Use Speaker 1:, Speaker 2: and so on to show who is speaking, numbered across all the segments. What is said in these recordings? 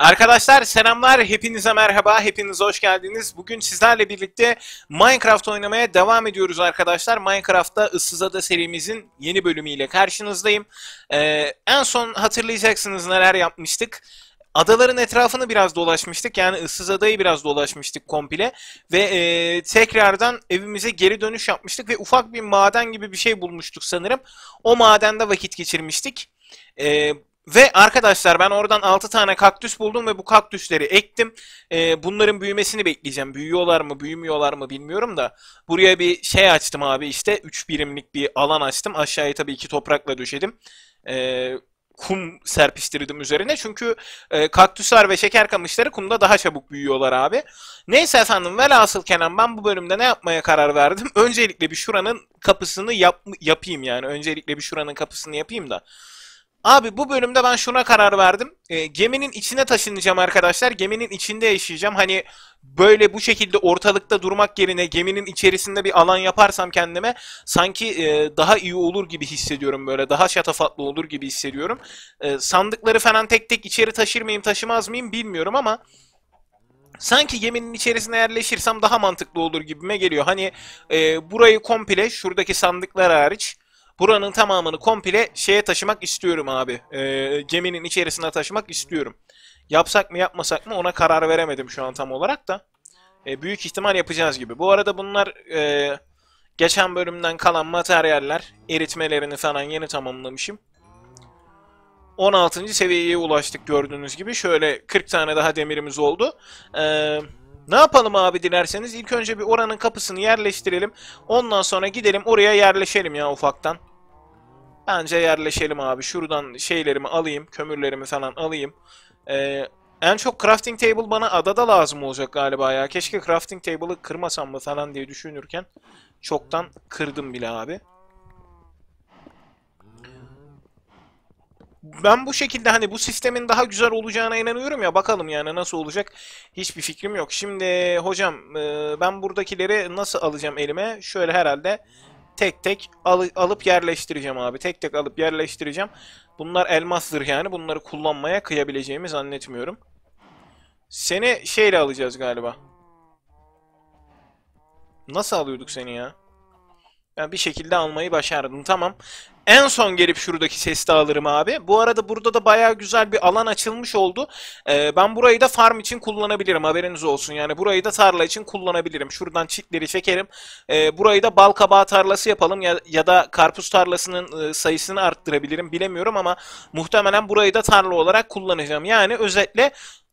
Speaker 1: Arkadaşlar selamlar, hepinize merhaba, hepiniz hoş geldiniz. Bugün sizlerle birlikte Minecraft oynamaya devam ediyoruz arkadaşlar. Minecraft'ta Issızada serimizin yeni bölümüyle karşınızdayım. Ee, en son hatırlayacaksınız neler yapmıştık. Adaların etrafını biraz dolaşmıştık. Yani ıssız adayı biraz dolaşmıştık komple. Ve e, tekrardan evimize geri dönüş yapmıştık. Ve ufak bir maden gibi bir şey bulmuştuk sanırım. O madende vakit geçirmiştik. E, ve arkadaşlar ben oradan 6 tane kaktüs buldum ve bu kaktüsleri ektim. E, bunların büyümesini bekleyeceğim. Büyüyorlar mı büyümüyorlar mı bilmiyorum da. Buraya bir şey açtım abi işte. 3 birimlik bir alan açtım. Aşağıya tabii ki toprakla döşedim. Eee kum serpiştirdim üzerine. Çünkü e, kaktüsler ve şeker kamışları kumda daha çabuk büyüyorlar abi. Neyse efendim velhasıl Kenan ben bu bölümde ne yapmaya karar verdim? Öncelikle bir şuranın kapısını yap, yapayım yani. Öncelikle bir şuranın kapısını yapayım da. Abi bu bölümde ben şuna karar verdim. E, geminin içine taşınacağım arkadaşlar. Geminin içinde yaşayacağım. Hani böyle bu şekilde ortalıkta durmak yerine geminin içerisinde bir alan yaparsam kendime sanki e, daha iyi olur gibi hissediyorum böyle. Daha şatafatlı olur gibi hissediyorum. E, sandıkları falan tek tek içeri taşır mıyım taşımaz mıyım bilmiyorum ama sanki geminin içerisine yerleşirsem daha mantıklı olur gibime geliyor. Hani e, burayı komple şuradaki sandıklar hariç buranın tamamını komple şeye taşımak istiyorum abi. E, geminin içerisine taşımak istiyorum. Yapsak mı yapmasak mı ona karar veremedim şu an tam olarak da. E, büyük ihtimal yapacağız gibi. Bu arada bunlar e, geçen bölümden kalan materyaller. Eritmelerini falan yeni tamamlamışım. 16. seviyeye ulaştık gördüğünüz gibi. Şöyle 40 tane daha demirimiz oldu. Eee... Ne yapalım abi dilerseniz? İlk önce bir oranın kapısını yerleştirelim. Ondan sonra gidelim oraya yerleşelim ya ufaktan. Bence yerleşelim abi. Şuradan şeylerimi alayım. Kömürlerimi falan alayım. Ee, en çok crafting table bana adada lazım olacak galiba ya. Keşke crafting table'ı kırmasam mı falan diye düşünürken çoktan kırdım bile abi. Ben bu şekilde hani bu sistemin daha güzel olacağına inanıyorum ya bakalım yani nasıl olacak hiçbir fikrim yok. Şimdi hocam e, ben buradakileri nasıl alacağım elime? Şöyle herhalde tek tek al alıp yerleştireceğim abi. Tek tek alıp yerleştireceğim. Bunlar elmastır yani bunları kullanmaya kıyabileceğimi zannetmiyorum. Seni şeyle alacağız galiba. Nasıl alıyorduk seni ya? Ben bir şekilde almayı başardım. Tamam. En son gelip şuradaki sesi alırım abi. Bu arada burada da bayağı güzel bir alan açılmış oldu. Ee, ben burayı da farm için kullanabilirim. Haberiniz olsun. Yani burayı da tarla için kullanabilirim. Şuradan çitleri çekerim. Ee, burayı da bal kabağı tarlası yapalım. Ya, ya da karpuz tarlasının e, sayısını arttırabilirim. Bilemiyorum ama muhtemelen burayı da tarla olarak kullanacağım. Yani özetle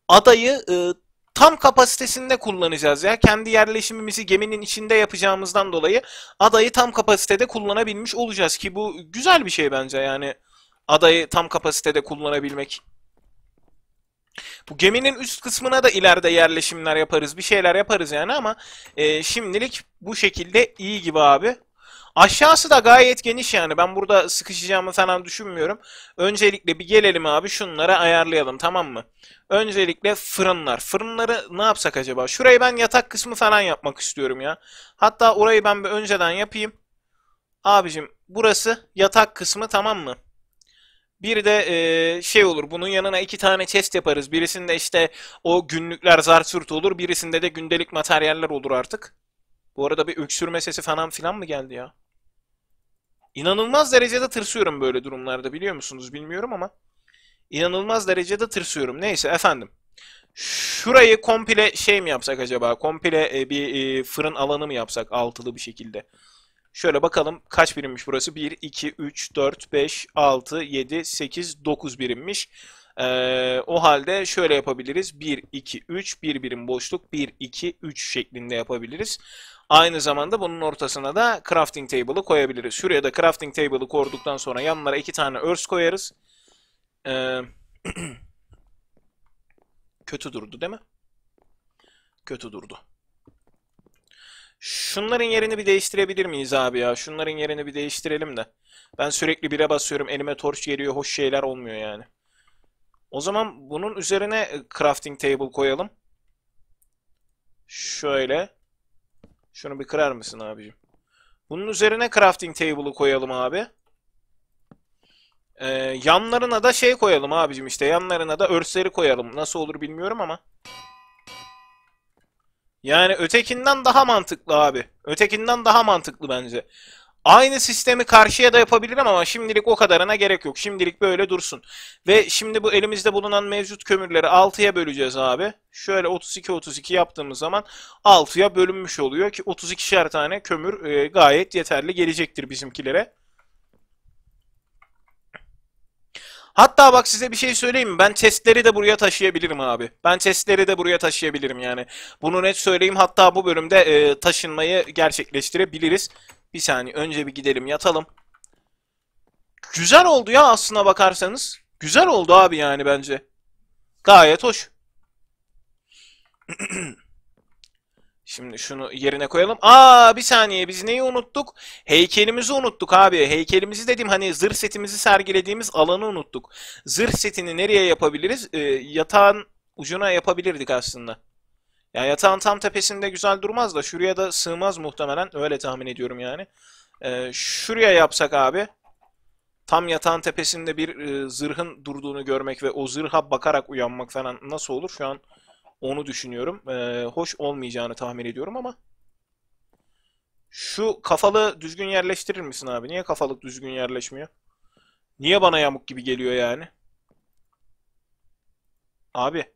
Speaker 1: adayı e, tam kapasitesinde kullanacağız ya. Kendi yerleşimimizi geminin içinde yapacağımızdan dolayı adayı tam kapasitede kullanabilmiş olacağız ki bu güzel bir şey bence yani. Adayı tam kapasitede kullanabilmek. Bu geminin üst kısmına da ileride yerleşimler yaparız, bir şeyler yaparız yani ama e, şimdilik bu şekilde iyi gibi abi. Aşağısı da gayet geniş yani. Ben burada sıkışacağımı falan düşünmüyorum. Öncelikle bir gelelim abi şunları ayarlayalım tamam mı? Öncelikle fırınlar. Fırınları ne yapsak acaba? Şurayı ben yatak kısmı falan yapmak istiyorum ya. Hatta orayı ben bir önceden yapayım. Abicim burası yatak kısmı tamam mı? Bir de e, şey olur bunun yanına iki tane chest yaparız. Birisinde işte o günlükler zarsurt olur. Birisinde de gündelik materyaller olur artık. Bu arada bir öksürme sesi falan filan mı geldi ya? İnanılmaz derecede tırsıyorum böyle durumlarda biliyor musunuz bilmiyorum ama. İnanılmaz derecede tırsıyorum. Neyse efendim. Şurayı komple şey mi yapsak acaba? Komple e, bir e, fırın alanı mı yapsak altılı bir şekilde? Şöyle bakalım kaç birimmiş burası? 1, 2, 3, 4, 5, 6, 7, 8, 9 birimmiş. Ee, o halde şöyle yapabiliriz. 1, 2, 3, 1 birim boşluk, 1, 2, 3 şeklinde yapabiliriz. Aynı zamanda bunun ortasına da crafting table'ı koyabiliriz. Şuraya da crafting table'ı koyduktan sonra yanlara iki tane örs koyarız. Ee, kötü durdu değil mi? Kötü durdu. Şunların yerini bir değiştirebilir miyiz abi ya? Şunların yerini bir değiştirelim de. Ben sürekli bire basıyorum. Elime torç geliyor. Hoş şeyler olmuyor yani. O zaman bunun üzerine crafting table koyalım. Şöyle. Şunu bir kırar mısın abicim? Bunun üzerine crafting table'ı koyalım abi. Ee, yanlarına da şey koyalım abicim işte. Yanlarına da örsleri koyalım. Nasıl olur bilmiyorum ama. Yani ötekinden daha mantıklı abi. Ötekinden daha mantıklı bence. Aynı sistemi karşıya da yapabilirim ama şimdilik o kadarına gerek yok. Şimdilik böyle dursun. Ve şimdi bu elimizde bulunan mevcut kömürleri 6'ya böleceğiz abi. Şöyle 32-32 yaptığımız zaman 6'ya bölünmüş oluyor ki 32'şer tane kömür e, gayet yeterli gelecektir bizimkilere. Hatta bak size bir şey söyleyeyim mi? Ben testleri de buraya taşıyabilirim abi. Ben testleri de buraya taşıyabilirim yani. Bunu net söyleyeyim. Hatta bu bölümde e, taşınmayı gerçekleştirebiliriz. Bir saniye önce bir gidelim yatalım. Güzel oldu ya aslına bakarsanız. Güzel oldu abi yani bence. Gayet hoş. Şimdi şunu yerine koyalım. Aa bir saniye biz neyi unuttuk? Heykelimizi unuttuk abi. Heykelimizi dediğim hani zırh setimizi sergilediğimiz alanı unuttuk. Zırh setini nereye yapabiliriz? Ee, yatağın ucuna yapabilirdik aslında. Ya yatağın tam tepesinde güzel durmaz da şuraya da sığmaz muhtemelen. Öyle tahmin ediyorum yani. Ee, şuraya yapsak abi. Tam yatağın tepesinde bir e, zırhın durduğunu görmek ve o zırha bakarak uyanmak falan nasıl olur? Şu an onu düşünüyorum. Ee, hoş olmayacağını tahmin ediyorum ama. Şu kafalı düzgün yerleştirir misin abi? Niye kafalık düzgün yerleşmiyor? Niye bana yamuk gibi geliyor yani? Abi.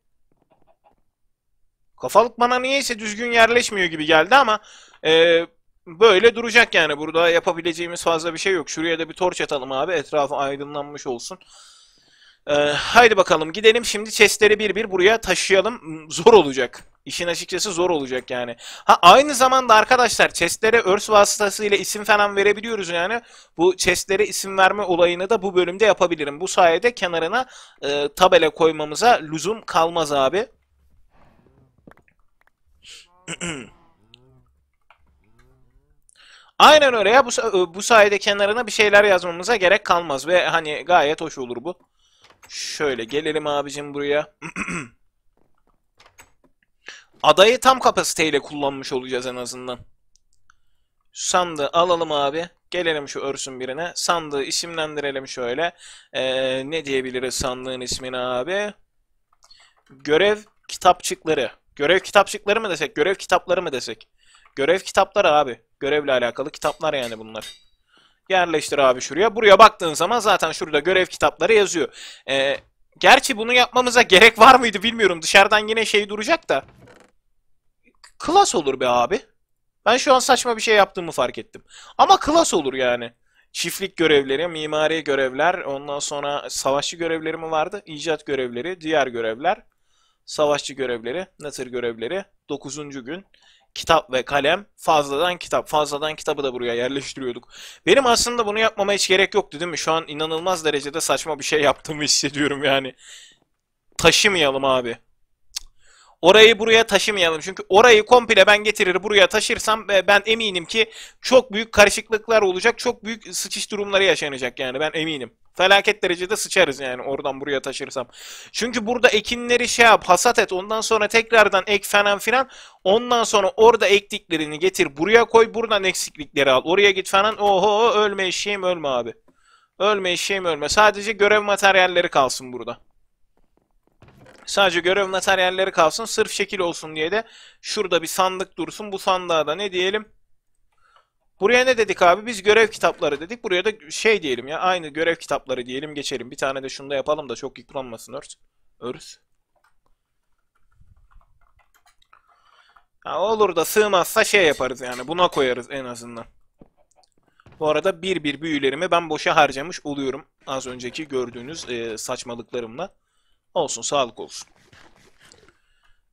Speaker 1: Kafalık bana niyeyse düzgün yerleşmiyor gibi geldi ama e, böyle duracak yani. Burada yapabileceğimiz fazla bir şey yok. Şuraya da bir torç atalım abi. Etrafı aydınlanmış olsun. Ee, haydi bakalım gidelim şimdi chestleri bir bir buraya taşıyalım. Zor olacak. İşin açıkçası zor olacak yani. Ha aynı zamanda arkadaşlar chestlere örs vasıtasıyla isim falan verebiliyoruz yani. Bu chestlere isim verme olayını da bu bölümde yapabilirim. Bu sayede kenarına e, tabela koymamıza lüzum kalmaz abi. Aynen öyle ya. Bu, bu sayede kenarına bir şeyler yazmamıza gerek kalmaz ve hani gayet hoş olur bu. Şöyle gelelim abicim buraya. Adayı tam kapasiteyle kullanmış olacağız en azından. Sandığı alalım abi. Gelelim şu örsün birine. Sandığı isimlendirelim şöyle. Ee, ne diyebiliriz sandığın ismini abi? Görev kitapçıkları. Görev kitapçıkları mı desek? Görev kitapları mı desek? Görev kitapları abi. Görevle alakalı kitaplar yani bunlar. Yerleştir abi şuraya. Buraya baktığın zaman zaten şurada görev kitapları yazıyor. Ee, gerçi bunu yapmamıza gerek var mıydı bilmiyorum. Dışarıdan yine şey duracak da. Klas olur be abi. Ben şu an saçma bir şey yaptığımı fark ettim. Ama klas olur yani. Çiftlik görevleri, mimari görevler, ondan sonra savaşçı görevleri mi vardı? İcat görevleri, diğer görevler, savaşçı görevleri, Natır görevleri, 9. gün, kitap ve kalem, fazladan kitap. Fazladan kitabı da buraya yerleştiriyorduk. Benim aslında bunu yapmama hiç gerek yoktu değil mi? Şu an inanılmaz derecede saçma bir şey yaptığımı hissediyorum yani. Taşımayalım abi. Orayı buraya taşımayalım. Çünkü orayı komple ben getirir buraya taşırsam e, ben eminim ki çok büyük karışıklıklar olacak. Çok büyük sıçış durumları yaşanacak yani ben eminim. Felaket derecede sıçarız yani oradan buraya taşırsam. Çünkü burada ekinleri şey yap, hasat et. Ondan sonra tekrardan ek falan filan. Ondan sonra orada ektiklerini getir buraya koy. Buradan eksiklikleri al. Oraya git falan. Oho ölme eşeğim ölme abi. Ölme eşeğim ölme. Sadece görev materyalleri kalsın burada. Sadece görev materyalleri kalsın. Sırf şekil olsun diye de şurada bir sandık dursun. Bu sandığa da ne diyelim? Buraya ne dedik abi? Biz görev kitapları dedik. Buraya da şey diyelim ya. Aynı görev kitapları diyelim geçelim. Bir tane de şunu da yapalım da çok yıpranmasın örs. Örs. Ha, olur da sığmazsa şey yaparız yani. Buna koyarız en azından. Bu arada bir bir büyülerimi ben boşa harcamış oluyorum. Az önceki gördüğünüz e, saçmalıklarımla. Olsun sağlık olsun.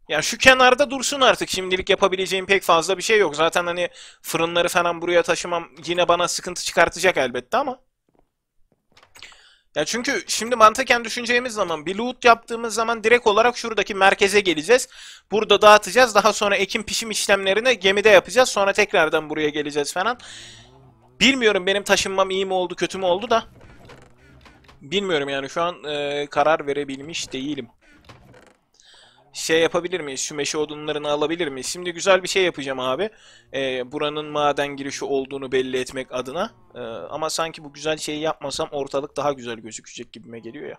Speaker 1: Ya şu kenarda dursun artık. Şimdilik yapabileceğim pek fazla bir şey yok. Zaten hani fırınları falan buraya taşımam yine bana sıkıntı çıkartacak elbette ama. Ya çünkü şimdi mantıken düşüneceğimiz zaman bir loot yaptığımız zaman direkt olarak şuradaki merkeze geleceğiz. Burada dağıtacağız. Daha sonra ekim pişim işlemlerini gemide yapacağız. Sonra tekrardan buraya geleceğiz falan. Bilmiyorum benim taşınmam iyi mi oldu kötü mü oldu da. Bilmiyorum yani şu an e, karar verebilmiş değilim. şey yapabilir miyiz? Şu meşe odunlarını alabilir miyiz? Şimdi güzel bir şey yapacağım abi. Ee, buranın maden girişi olduğunu belli etmek adına. Ee, ama sanki bu güzel şeyi yapmasam ortalık daha güzel gözükecek gibime geliyor ya.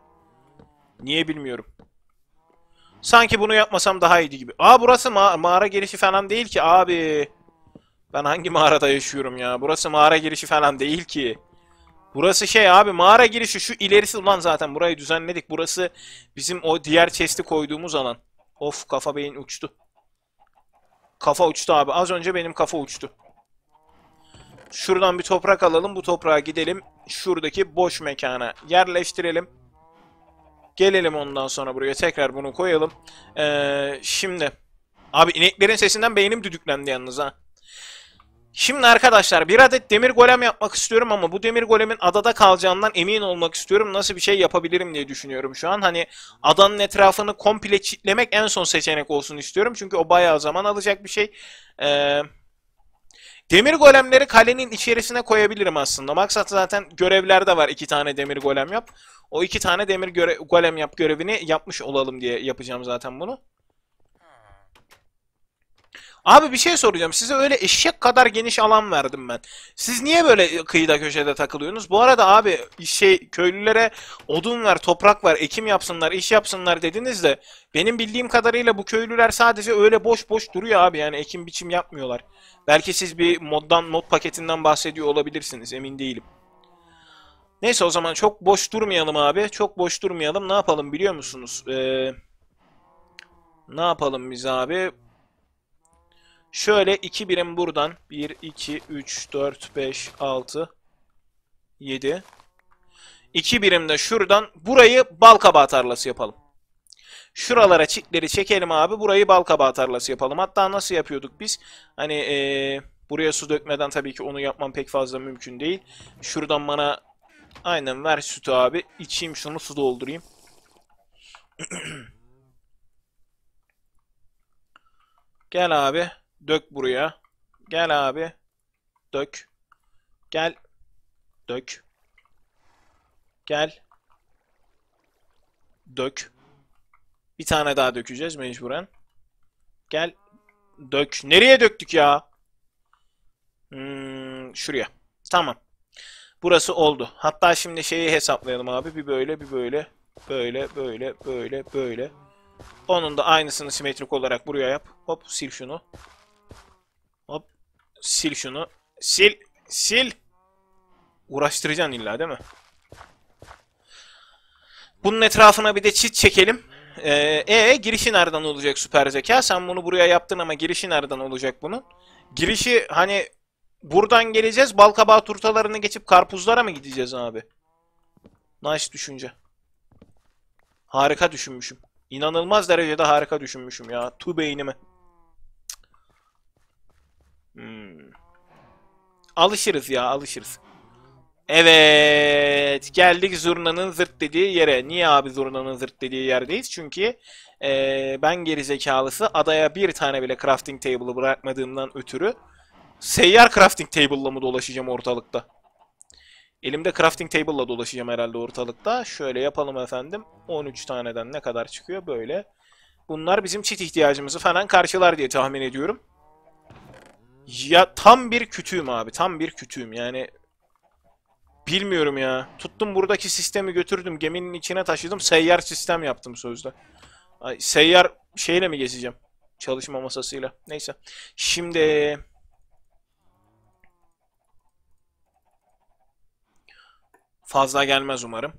Speaker 1: Niye bilmiyorum. Sanki bunu yapmasam daha iyiydi gibi. Aa burası ma mağara girişi falan değil ki abi. Ben hangi mağarada yaşıyorum ya? Burası mağara girişi falan değil ki. Burası şey abi mağara girişi şu ilerisi ulan zaten burayı düzenledik. Burası bizim o diğer chest'i koyduğumuz alan. Of kafa beyin uçtu. Kafa uçtu abi. Az önce benim kafa uçtu. Şuradan bir toprak alalım. Bu toprağa gidelim. Şuradaki boş mekana yerleştirelim. Gelelim ondan sonra buraya tekrar bunu koyalım. Ee, şimdi. Abi ineklerin sesinden beynim düdüklendi yalnız ha. Şimdi arkadaşlar bir adet demir golem yapmak istiyorum ama bu demir golemin adada kalacağından emin olmak istiyorum. Nasıl bir şey yapabilirim diye düşünüyorum şu an. Hani adanın etrafını komple çitlemek en son seçenek olsun istiyorum. Çünkü o bayağı zaman alacak bir şey. Ee, demir golemleri kalenin içerisine koyabilirim aslında. Maksat zaten görevlerde var iki tane demir golem yap. O iki tane demir golem yap görevini yapmış olalım diye yapacağım zaten bunu. Abi bir şey soracağım. Size öyle eşek kadar geniş alan verdim ben. Siz niye böyle kıyıda köşede takılıyorsunuz? Bu arada abi şey köylülere odun ver, toprak ver, ekim yapsınlar, iş yapsınlar dediniz de benim bildiğim kadarıyla bu köylüler sadece öyle boş boş duruyor abi. Yani ekim biçim yapmıyorlar. Belki siz bir moddan mod paketinden bahsediyor olabilirsiniz. Emin değilim. Neyse o zaman çok boş durmayalım abi. Çok boş durmayalım. Ne yapalım biliyor musunuz? Ee, ne yapalım biz abi? Şöyle 2 birim buradan. 1, 2, 3, 4, 5, 6, 7. 2 birim de şuradan. Burayı bal kabağı tarlası yapalım. Şuralara çitleri çekelim abi. Burayı bal kabağı tarlası yapalım. Hatta nasıl yapıyorduk biz? Hani ee, buraya su dökmeden tabii ki onu yapmam pek fazla mümkün değil. Şuradan bana aynen ver sütü abi. İçeyim şunu su doldurayım. Gel abi. Dök buraya. Gel abi. Dök. Gel. Dök. Gel. Dök. Bir tane daha dökeceğiz mecburen. Gel. Dök. Nereye döktük ya? Hmm, şuraya. Tamam. Burası oldu. Hatta şimdi şeyi hesaplayalım abi. Bir böyle, bir böyle. Böyle, böyle, böyle, böyle. Onun da aynısını simetrik olarak buraya yap. Hop sil şunu. Sil şunu. Sil. Sil. Uğraştıracaksın illa değil mi? Bunun etrafına bir de çit çekelim. Ee, e girişi nereden olacak süper zeka? Sen bunu buraya yaptın ama girişi nereden olacak bunun? Girişi hani buradan geleceğiz. Balkabağı turtalarını geçip karpuzlara mı gideceğiz abi? Nice düşünce. Harika düşünmüşüm. İnanılmaz derecede harika düşünmüşüm ya. Tu beynimi. Hmm. Alışırız ya alışırız. Evet. Geldik zurnanın zırt dediği yere. Niye abi zurnanın zırt dediği yerdeyiz? Çünkü ee, ben gerizekalısı adaya bir tane bile crafting table'ı bırakmadığımdan ötürü seyyar crafting table'la mı dolaşacağım ortalıkta? Elimde crafting table'la dolaşacağım herhalde ortalıkta. Şöyle yapalım efendim. 13 taneden ne kadar çıkıyor? Böyle. Bunlar bizim çit ihtiyacımızı falan karşılar diye tahmin ediyorum. Ya tam bir kütüğüm abi. Tam bir kütüğüm. Yani bilmiyorum ya. Tuttum buradaki sistemi götürdüm. Geminin içine taşıdım. Seyyar sistem yaptım sözde. Ay, seyyar şeyle mi gezeceğim? Çalışma masasıyla. Neyse. Şimdi Fazla gelmez umarım.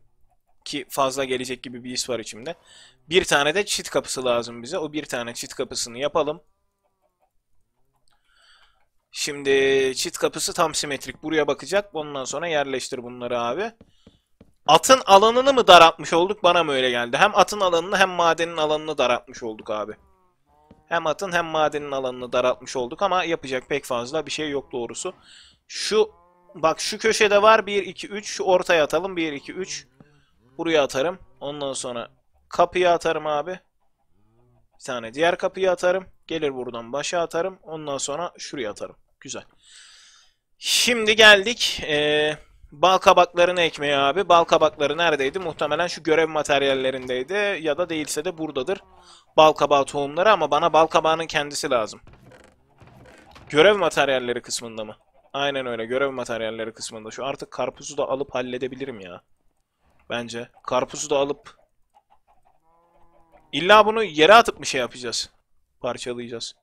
Speaker 1: Ki fazla gelecek gibi bir his var içimde. Bir tane de çit kapısı lazım bize. O bir tane çit kapısını yapalım. Şimdi çit kapısı tam simetrik. Buraya bakacak. Ondan sonra yerleştir bunları abi. Atın alanını mı daraltmış olduk? Bana mı öyle geldi? Hem atın alanını hem madenin alanını daraltmış olduk abi. Hem atın hem madenin alanını daraltmış olduk ama yapacak pek fazla bir şey yok doğrusu. Şu Bak şu köşede var 1, 2, 3. Şu ortaya atalım. 1, 2, 3. Buraya atarım. Ondan sonra kapıya atarım abi. Bir tane diğer kapıya atarım. Gelir buradan başa atarım. Ondan sonra şuraya atarım. Güzel. Şimdi geldik. Ee, bal kabaklarını ekmeye abi. Bal kabakları neredeydi? Muhtemelen şu görev materyallerindeydi. Ya da değilse de buradadır. bal kabağı tohumları ama bana bal kabağının kendisi lazım. Görev materyalleri kısmında mı? Aynen öyle görev materyalleri kısmında. Şu artık karpuzu da alıp halledebilirim ya. Bence. Karpuzu da alıp İlla bunu yere atıp mı şey yapacağız? Parçalayacağız.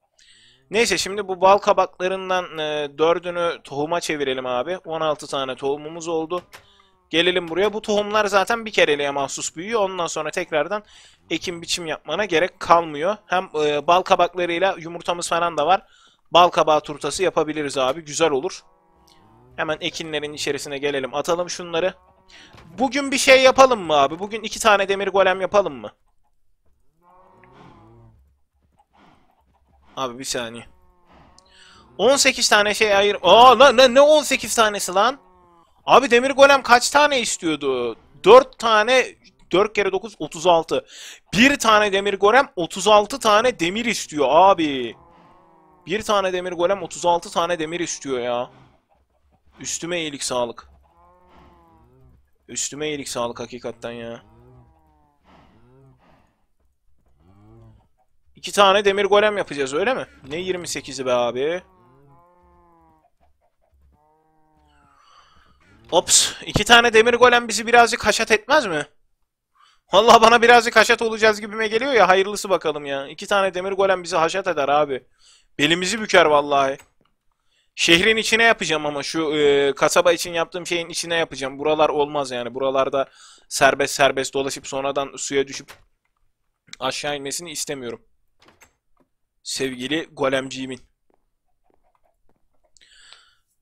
Speaker 1: Neyse şimdi bu bal kabaklarından e, dördünü tohuma çevirelim abi. 16 tane tohumumuz oldu. Gelelim buraya. Bu tohumlar zaten bir kereliğe mahsus büyüyor. Ondan sonra tekrardan ekim biçim yapmana gerek kalmıyor. Hem e, bal kabaklarıyla yumurtamız falan da var. Bal kabağı turtası yapabiliriz abi. Güzel olur. Hemen ekinlerin içerisine gelelim. Atalım şunları. Bugün bir şey yapalım mı abi? Bugün iki tane demir golem yapalım mı? Abi bir saniye. 18 tane şey ayır... Aa lan ne, ne 18 tanesi lan? Abi demir golem kaç tane istiyordu? 4 tane 4 kere 9 36. Bir tane demir golem 36 tane demir istiyor abi. Bir tane demir golem 36 tane demir istiyor ya. Üstüme iyilik sağlık. Üstüme iyilik sağlık hakikaten ya. İki tane demir golem yapacağız öyle mi? Ne 28'i be abi? Ops. iki tane demir golem bizi birazcık haşat etmez mi? Vallahi bana birazcık haşat olacağız gibime geliyor ya. Hayırlısı bakalım ya. İki tane demir golem bizi haşat eder abi. Belimizi büker vallahi. Şehrin içine yapacağım ama şu e, kasaba için yaptığım şeyin içine yapacağım. Buralar olmaz yani. Buralarda serbest serbest dolaşıp sonradan suya düşüp aşağı inmesini istemiyorum. Sevgili golemciğimin.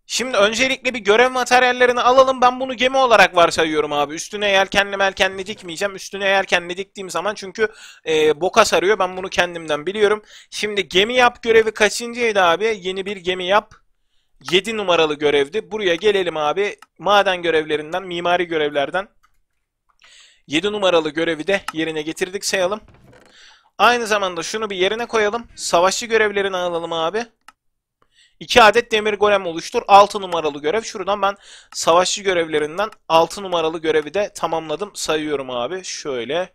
Speaker 1: Şimdi öncelikle bir görev materyallerini alalım. Ben bunu gemi olarak varsayıyorum abi. Üstüne yelkenli melkenli dikmeyeceğim. Üstüne yelkenli diktiğim zaman çünkü e, boka sarıyor. Ben bunu kendimden biliyorum. Şimdi gemi yap görevi kaçıncıydı abi? Yeni bir gemi yap. 7 numaralı görevdi. Buraya gelelim abi. Maden görevlerinden, mimari görevlerden 7 numaralı görevi de yerine getirdik sayalım. Aynı zamanda şunu bir yerine koyalım. Savaşçı görevlerini alalım abi. 2 adet demir golem oluştur. 6 numaralı görev. Şuradan ben savaşçı görevlerinden 6 numaralı görevi de tamamladım. Sayıyorum abi. Şöyle.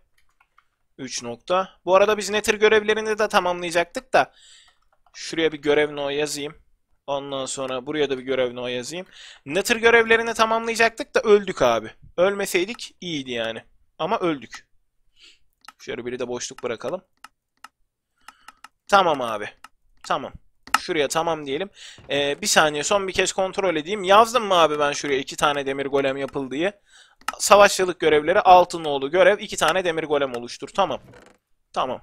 Speaker 1: 3 nokta. Bu arada biz Nether görevlerini de tamamlayacaktık da. Şuraya bir görev no yazayım. Ondan sonra buraya da bir görev no yazayım. Nether görevlerini tamamlayacaktık da öldük abi. Ölmeseydik iyiydi yani. Ama öldük. Şöyle biri de boşluk bırakalım. Tamam abi. Tamam. Şuraya tamam diyelim. Ee, bir saniye son bir kez kontrol edeyim. Yazdım mı abi ben şuraya iki tane demir golem yapıl diye. Savaşçılık görevleri Altınoğlu görev. iki tane demir golem oluştur. Tamam. Tamam.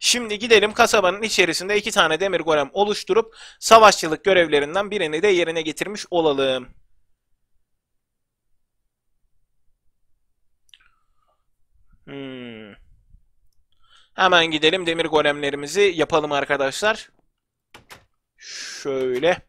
Speaker 1: Şimdi gidelim kasabanın içerisinde iki tane demir golem oluşturup savaşçılık görevlerinden birini de yerine getirmiş olalım. Hmm. Hemen gidelim demir golemlerimizi yapalım arkadaşlar. Şöyle.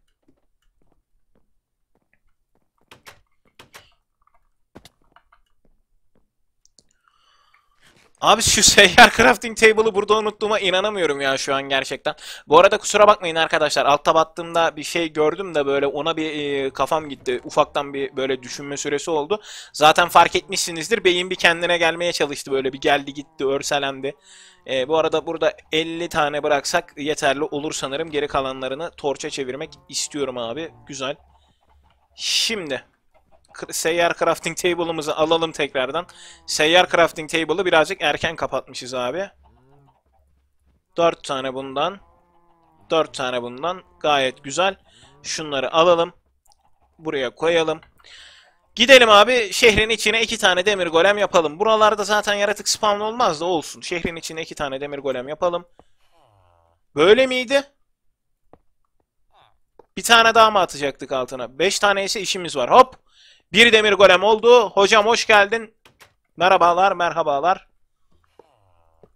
Speaker 1: Abi şu seyyar crafting table'ı burada unuttuğuma inanamıyorum ya şu an gerçekten. Bu arada kusura bakmayın arkadaşlar. Altta baktığımda bir şey gördüm de böyle ona bir e, kafam gitti. Ufaktan bir böyle düşünme süresi oldu. Zaten fark etmişsinizdir. Beyin bir kendine gelmeye çalıştı böyle bir geldi gitti örselendi. E, bu arada burada 50 tane bıraksak yeterli olur sanırım. Geri kalanlarını torça çevirmek istiyorum abi. Güzel. Şimdi seyyar crafting table'ımızı alalım tekrardan. Seyyar crafting table'ı birazcık erken kapatmışız abi. 4 tane bundan. 4 tane bundan. Gayet güzel. Şunları alalım. Buraya koyalım. Gidelim abi şehrin içine iki tane demir golem yapalım. Buralarda zaten yaratık spawn olmaz da olsun. Şehrin içine iki tane demir golem yapalım. Böyle miydi? Bir tane daha mı atacaktık altına? Beş tane ise işimiz var. Hop. Bir demir golem oldu. Hocam hoş geldin. Merhabalar merhabalar.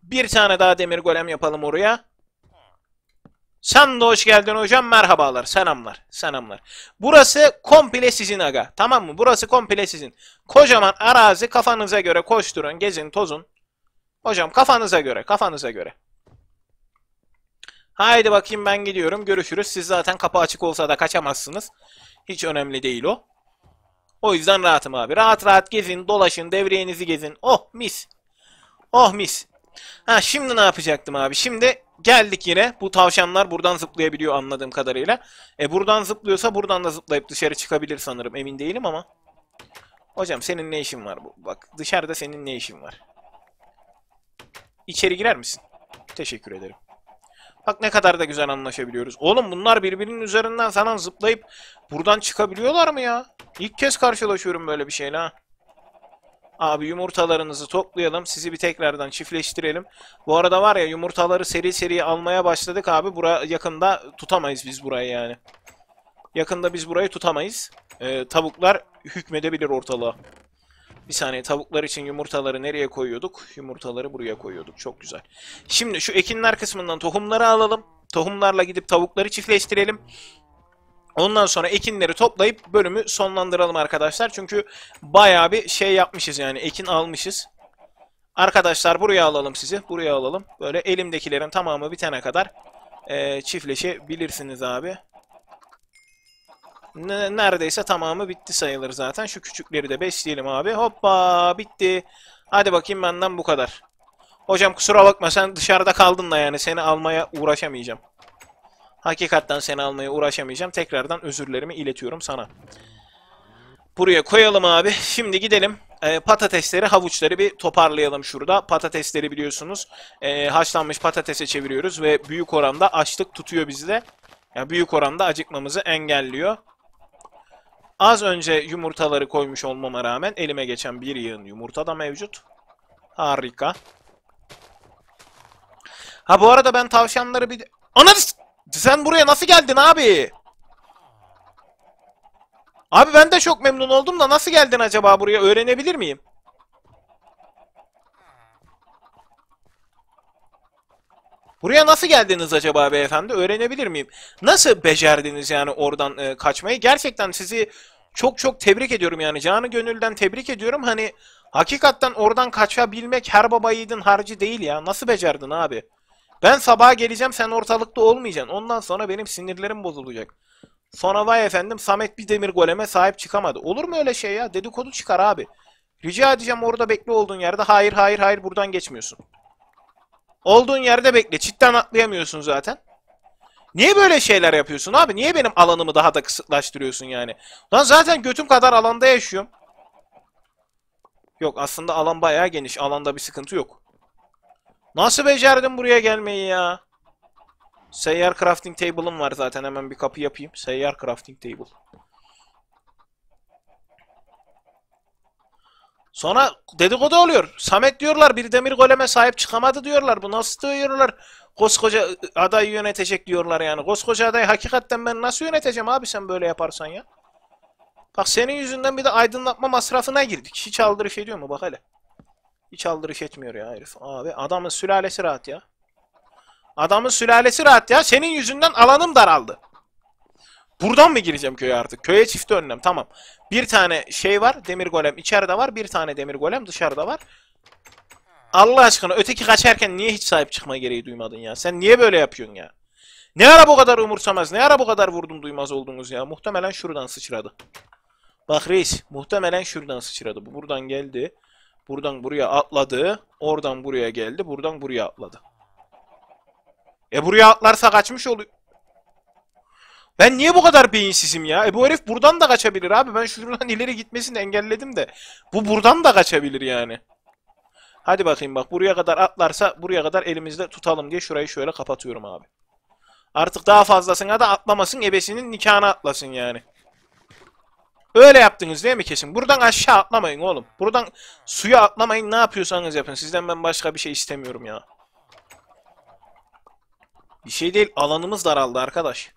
Speaker 1: Bir tane daha demir golem yapalım oraya. Sen de hoş geldin hocam. Merhabalar. Selamlar. Selamlar. Burası komple sizin aga. Tamam mı? Burası komple sizin. Kocaman arazi kafanıza göre koşturun, gezin, tozun. Hocam kafanıza göre, kafanıza göre. Haydi bakayım ben gidiyorum. Görüşürüz. Siz zaten kapı açık olsa da kaçamazsınız. Hiç önemli değil o. O yüzden rahatım abi. Rahat rahat gezin, dolaşın, devriyenizi gezin. Oh mis. Oh mis. Ha şimdi ne yapacaktım abi? Şimdi geldik yine. Bu tavşanlar buradan zıplayabiliyor anladığım kadarıyla. E buradan zıplıyorsa buradan da zıplayıp dışarı çıkabilir sanırım. Emin değilim ama. Hocam senin ne işin var bu? Bak dışarıda senin ne işin var? İçeri girer misin? Teşekkür ederim. Bak ne kadar da güzel anlaşabiliyoruz. Oğlum bunlar birbirinin üzerinden falan zıplayıp buradan çıkabiliyorlar mı ya? İlk kez karşılaşıyorum böyle bir şeyle ha. Abi yumurtalarınızı toplayalım. Sizi bir tekrardan çiftleştirelim. Bu arada var ya yumurtaları seri seri almaya başladık abi. Bura yakında tutamayız biz burayı yani. Yakında biz burayı tutamayız. Ee, tavuklar hükmedebilir ortalığa. Bir saniye tavuklar için yumurtaları nereye koyuyorduk? Yumurtaları buraya koyuyorduk. Çok güzel. Şimdi şu ekinler kısmından tohumları alalım. Tohumlarla gidip tavukları çiftleştirelim. Ondan sonra ekinleri toplayıp bölümü sonlandıralım arkadaşlar. Çünkü bayağı bir şey yapmışız yani ekin almışız. Arkadaşlar buraya alalım sizi. Buraya alalım. Böyle elimdekilerin tamamı bitene kadar e, çiftleşebilirsiniz abi. Ne- Neredeyse tamamı bitti sayılır zaten. Şu küçükleri de besleyelim abi. Hoppa bitti. Hadi bakayım benden bu kadar. Hocam kusura bakma sen dışarıda kaldın da yani seni almaya uğraşamayacağım. Hakikaten seni almaya uğraşamayacağım. Tekrardan özürlerimi iletiyorum sana. Buraya koyalım abi. Şimdi gidelim. Ee, patatesleri, havuçları bir toparlayalım şurada. Patatesleri biliyorsunuz ee, haşlanmış patatese çeviriyoruz ve büyük oranda açlık tutuyor bizde. Yani büyük oranda acıkmamızı engelliyor. Az önce yumurtaları koymuş olmama rağmen elime geçen bir yığın yumurta da mevcut. Harika. Ha bu arada ben tavşanları bir... Ananı Sen buraya nasıl geldin abi? Abi ben de çok memnun oldum da nasıl geldin acaba buraya öğrenebilir miyim? Buraya nasıl geldiniz acaba beyefendi? Öğrenebilir miyim? Nasıl becerdiniz yani oradan e, kaçmayı? Gerçekten sizi çok çok tebrik ediyorum yani. Canı gönülden tebrik ediyorum. Hani hakikaten oradan kaçabilmek her baba yiğidin harcı değil ya. Nasıl becerdin abi? Ben sabaha geleceğim sen ortalıkta olmayacaksın. Ondan sonra benim sinirlerim bozulacak. Sonra vay efendim Samet bir demir goleme sahip çıkamadı. Olur mu öyle şey ya? Dedikodu çıkar abi. Rica edeceğim orada bekle olduğun yerde. Hayır hayır hayır buradan geçmiyorsun. Olduğun yerde bekle. Çitten atlayamıyorsun zaten. Niye böyle şeyler yapıyorsun abi? Niye benim alanımı daha da kısıtlaştırıyorsun yani? Lan zaten götüm kadar alanda yaşıyorum. Yok aslında alan bayağı geniş. Alanda bir sıkıntı yok. Nasıl becerdin buraya gelmeyi ya? Seyyar crafting table'ım var zaten. Hemen bir kapı yapayım. Seyyar crafting table. Sonra dedikodu oluyor. Samet diyorlar bir demir goleme sahip çıkamadı diyorlar. Bu nasıl diyorlar? Koskoca adayı yönetecek diyorlar yani. Koskoca adayı hakikaten ben nasıl yöneteceğim abi sen böyle yaparsan ya? Bak senin yüzünden bir de aydınlatma masrafına girdik. Hiç aldırış ediyor mu? Bak hele. Hiç aldırış etmiyor ya herif. Abi adamın sülalesi rahat ya. Adamın sülalesi rahat ya. Senin yüzünden alanım daraldı. Buradan mı gireceğim köye artık? Köye çifte önlem. Tamam. Bir tane şey var. Demir golem içeride var. Bir tane demir golem dışarıda var. Allah aşkına öteki kaçarken niye hiç sahip çıkma gereği duymadın ya? Sen niye böyle yapıyorsun ya? Ne ara bu kadar umursamaz? Ne ara bu kadar vurdum duymaz oldunuz ya? Muhtemelen şuradan sıçradı. Bak reis. Muhtemelen şuradan sıçradı. Bu buradan geldi. Buradan buraya atladı. Oradan buraya geldi. Buradan buraya atladı. E buraya atlarsa kaçmış oluyor. Ben niye bu kadar beyinsizim ya? E bu herif buradan da kaçabilir abi. Ben şuradan ileri gitmesini engelledim de. Bu buradan da kaçabilir yani. Hadi bakayım bak buraya kadar atlarsa buraya kadar elimizde tutalım diye şurayı şöyle kapatıyorum abi. Artık daha fazlasına da atlamasın ebesinin nikahına atlasın yani. Öyle yaptınız değil mi kesin? Buradan aşağı atlamayın oğlum. Buradan suya atlamayın ne yapıyorsanız yapın. Sizden ben başka bir şey istemiyorum ya. Bir şey değil alanımız daraldı arkadaş.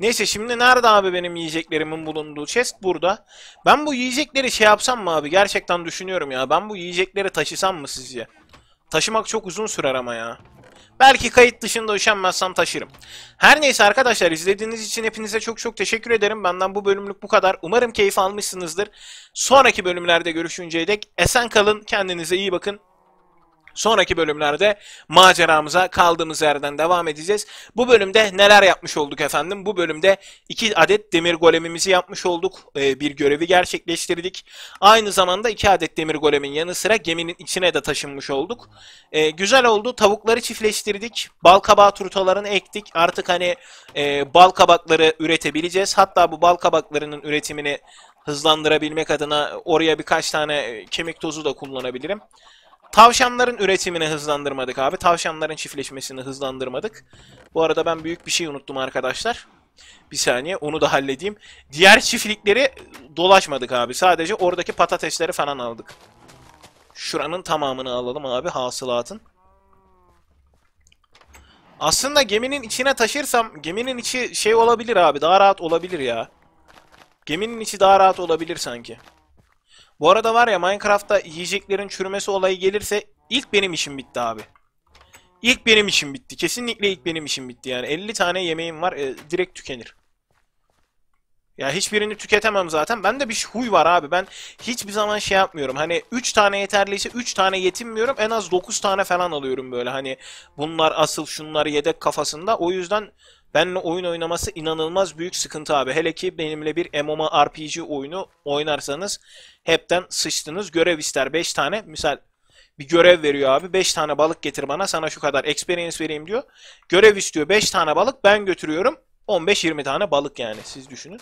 Speaker 1: Neyse şimdi nerede abi benim yiyeceklerimin bulunduğu chest burada. Ben bu yiyecekleri şey yapsam mı abi? Gerçekten düşünüyorum ya. Ben bu yiyecekleri taşısam mı sizce? Taşımak çok uzun sürer ama ya. Belki kayıt dışında üşenmezsem taşırım. Her neyse arkadaşlar izlediğiniz için hepinize çok çok teşekkür ederim. Benden bu bölümlük bu kadar. Umarım keyif almışsınızdır. Sonraki bölümlerde görüşünceye dek esen kalın. Kendinize iyi bakın. Sonraki bölümlerde maceramıza kaldığımız yerden devam edeceğiz. Bu bölümde neler yapmış olduk efendim? Bu bölümde iki adet demir golemimizi yapmış olduk. Ee, bir görevi gerçekleştirdik. Aynı zamanda iki adet demir golemin yanı sıra geminin içine de taşınmış olduk. Ee, güzel oldu. Tavukları çiftleştirdik. Bal kabağı turtalarını ektik. Artık hani e, bal kabakları üretebileceğiz. Hatta bu bal kabaklarının üretimini hızlandırabilmek adına oraya birkaç tane e, kemik tozu da kullanabilirim. Tavşanların üretimini hızlandırmadık abi. Tavşanların çiftleşmesini hızlandırmadık. Bu arada ben büyük bir şey unuttum arkadaşlar. Bir saniye onu da halledeyim. Diğer çiftlikleri dolaşmadık abi. Sadece oradaki patatesleri falan aldık. Şuranın tamamını alalım abi hasılatın. Aslında geminin içine taşırsam geminin içi şey olabilir abi. Daha rahat olabilir ya. Geminin içi daha rahat olabilir sanki. Bu arada var ya Minecraft'ta yiyeceklerin çürümesi olayı gelirse ilk benim işim bitti abi. İlk benim işim bitti. Kesinlikle ilk benim işim bitti yani. 50 tane yemeğim var e, direkt tükenir. Ya hiçbirini tüketemem zaten. Ben de bir huy var abi. Ben hiçbir zaman şey yapmıyorum. Hani 3 tane yeterliyse 3 tane yetinmiyorum. En az 9 tane falan alıyorum böyle. Hani bunlar asıl şunlar yedek kafasında. O yüzden benimle oyun oynaması inanılmaz büyük sıkıntı abi. Hele ki benimle bir MMORPG oyunu oynarsanız hepten sıçtınız. Görev ister 5 tane. Misal bir görev veriyor abi. 5 tane balık getir bana. Sana şu kadar experience vereyim diyor. Görev istiyor 5 tane balık. Ben götürüyorum. 15-20 tane balık yani. Siz düşünün.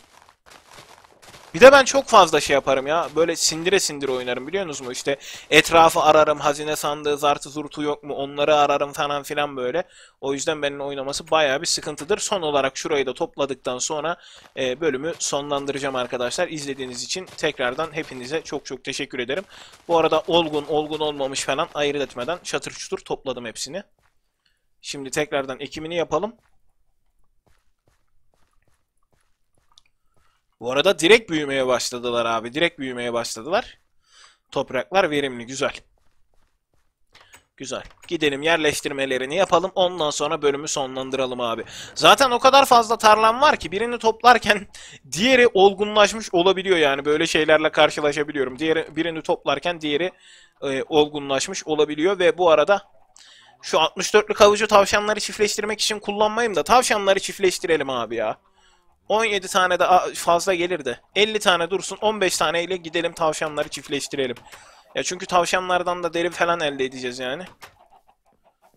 Speaker 1: Bir de ben çok fazla şey yaparım ya. Böyle sindire sindire oynarım biliyor musunuz mu? İşte etrafı ararım. Hazine sandığı, zartı zurtu yok mu? Onları ararım falan filan böyle. O yüzden benim oynaması bayağı bir sıkıntıdır. Son olarak şurayı da topladıktan sonra e, bölümü sonlandıracağım arkadaşlar. İzlediğiniz için tekrardan hepinize çok çok teşekkür ederim. Bu arada olgun, olgun olmamış falan ayırt etmeden çatır çutur topladım hepsini. Şimdi tekrardan ekimini yapalım. Bu arada direkt büyümeye başladılar abi. Direkt büyümeye başladılar. Topraklar verimli. Güzel. Güzel. Gidelim yerleştirmelerini yapalım. Ondan sonra bölümü sonlandıralım abi. Zaten o kadar fazla tarlam var ki birini toplarken diğeri olgunlaşmış olabiliyor yani. Böyle şeylerle karşılaşabiliyorum. Diğeri, birini toplarken diğeri e, olgunlaşmış olabiliyor ve bu arada şu 64'lük havucu tavşanları çiftleştirmek için kullanmayayım da tavşanları çiftleştirelim abi ya. 17 tane de fazla gelir de 50 tane dursun 15 tane ile gidelim tavşanları çiftleştirelim. Ya çünkü tavşanlardan da deri falan elde edeceğiz yani.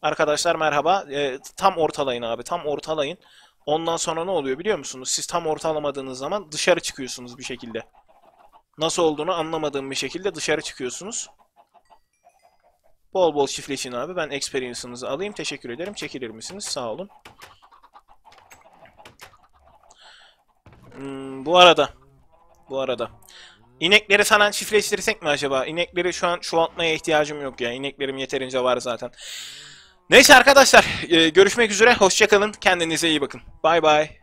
Speaker 1: Arkadaşlar merhaba. E, tam ortalayın abi. Tam ortalayın. Ondan sonra ne oluyor biliyor musunuz? Siz tam ortalamadığınız zaman dışarı çıkıyorsunuz bir şekilde. Nasıl olduğunu anlamadığım bir şekilde dışarı çıkıyorsunuz. Bol bol çiftleşin abi. Ben experience'ınızı alayım. Teşekkür ederim. Çekilir misiniz? Sağ olun. Hmm, bu arada. Bu arada. İnekleri falan çiftleştirsek mi acaba? İnekleri şu an çoğaltmaya ihtiyacım yok ya. İneklerim yeterince var zaten. Neyse arkadaşlar. Görüşmek üzere. Hoşçakalın. Kendinize iyi bakın. Bay bay.